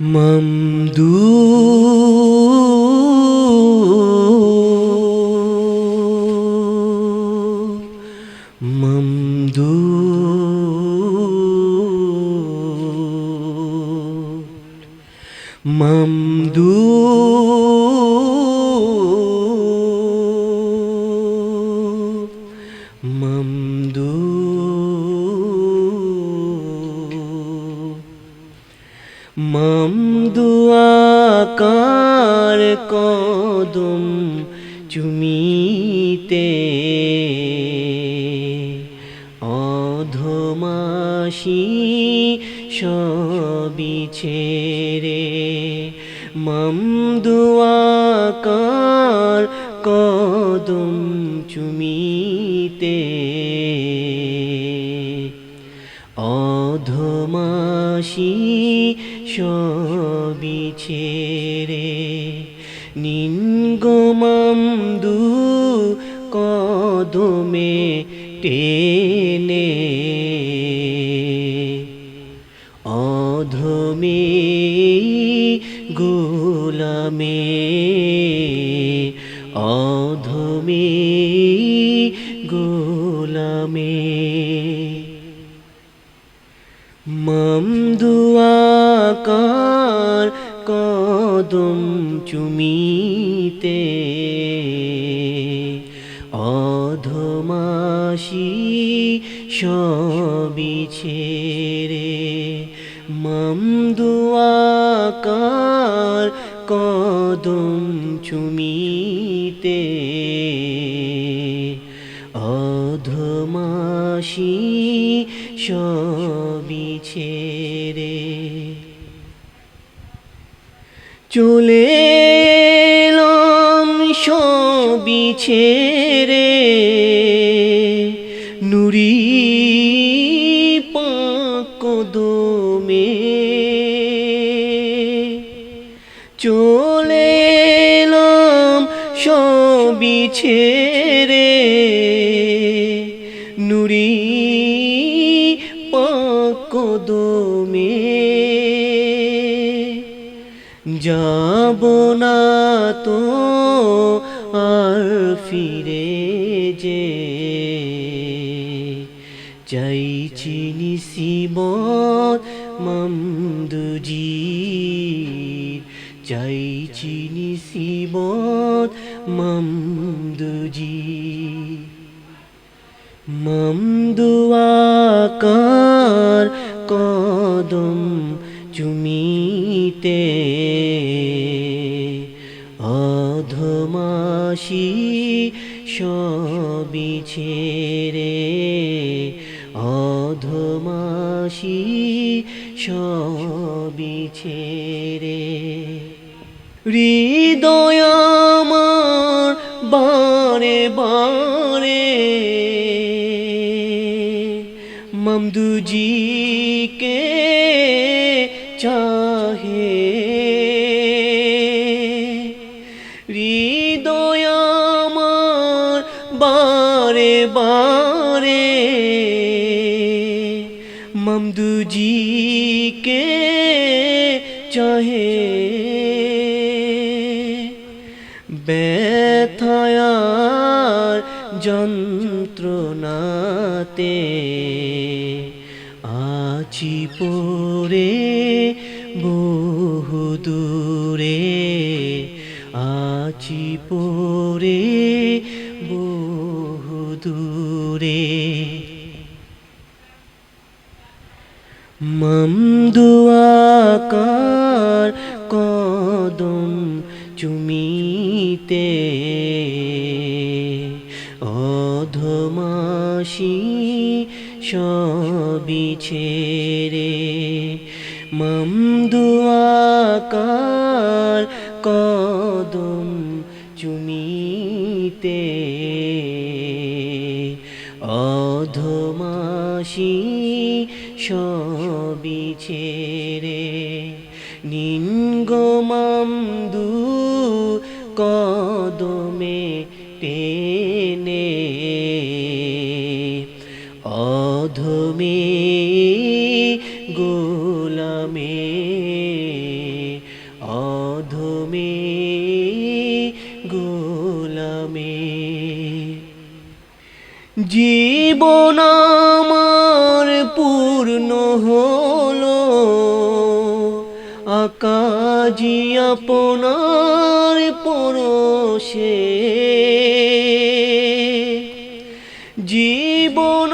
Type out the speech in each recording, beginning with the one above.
মমদু। মমদু। মমদু। মমদুয়াকার কদম চুমিতে। অধমাসি সবি ছেড়ে। মমদুয়াকার কদম চুমিতে। অধমাসি সবি ছেড়ে নিঙ্গমামদু কদমে টেনে। অধমে গোলামে অধমে গোলামে। মমদুয়াকার কদম চুমিতে। অধমাসি সবি ছেড়ে মমদুয়াকার কদম চুমিতে। অধমাসি সবি ছেড়ে চলে সবি ছেড়ে। নুরি পাকদমে চলে সবি ছেড়ে। নুরি পাকদমে যাব না তো আর ফিরে যে। চাইছি নিসিবত মমদুজি। চাইছি নিসিবত মমদুজি। মমদুয়াকার অধমাসি সবি ছেড়ে অধমাসি সবি ছেড়ে। হৃদয় আমার বারে বারে মমদুজিকে চাহে মমদুজিকে চাহে। ব্যথায়ার যন্ত্রণাতে আছি পরে বহু দূরে আছি পরে বহু দূরে। মমদুয়াকার কদম চুমিতে। অধমাসি সবি ছেড়ে। মমদুয়াকার কদম চুমিতে। অধমাসি সবি বিছেরে নিনগমাম দু কদমে টেনে। অধমে গোলামে অধমে গোলামে। জীবনা আকাজি আপনার পরশে। জীবন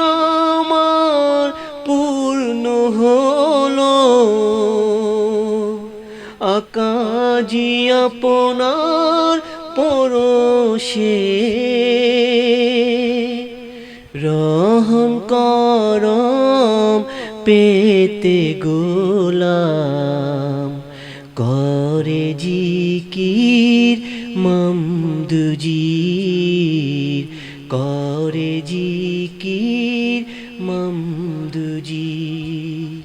আমার পূর্ণ হলো। আকাজি আপনার পরশে। রহম করম পেতে গোলাম মমদুজির করে জিকির মমদুজির।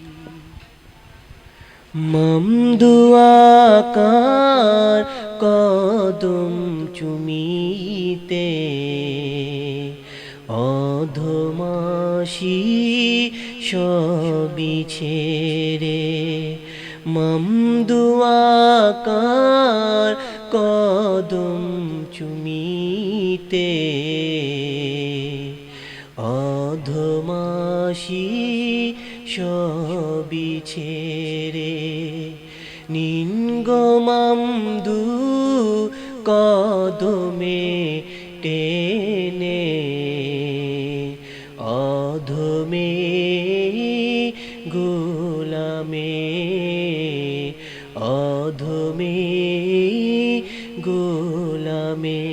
মমদুয়াকার কদম চুমিতে অধমাসি সবই ছেড়ে। মমদুয়াকার কদম চুমিতে অধমাসি সবই ছেড়ে। নিঙ্গমামদু কদমে টেনে অধমে অধমে গোলামে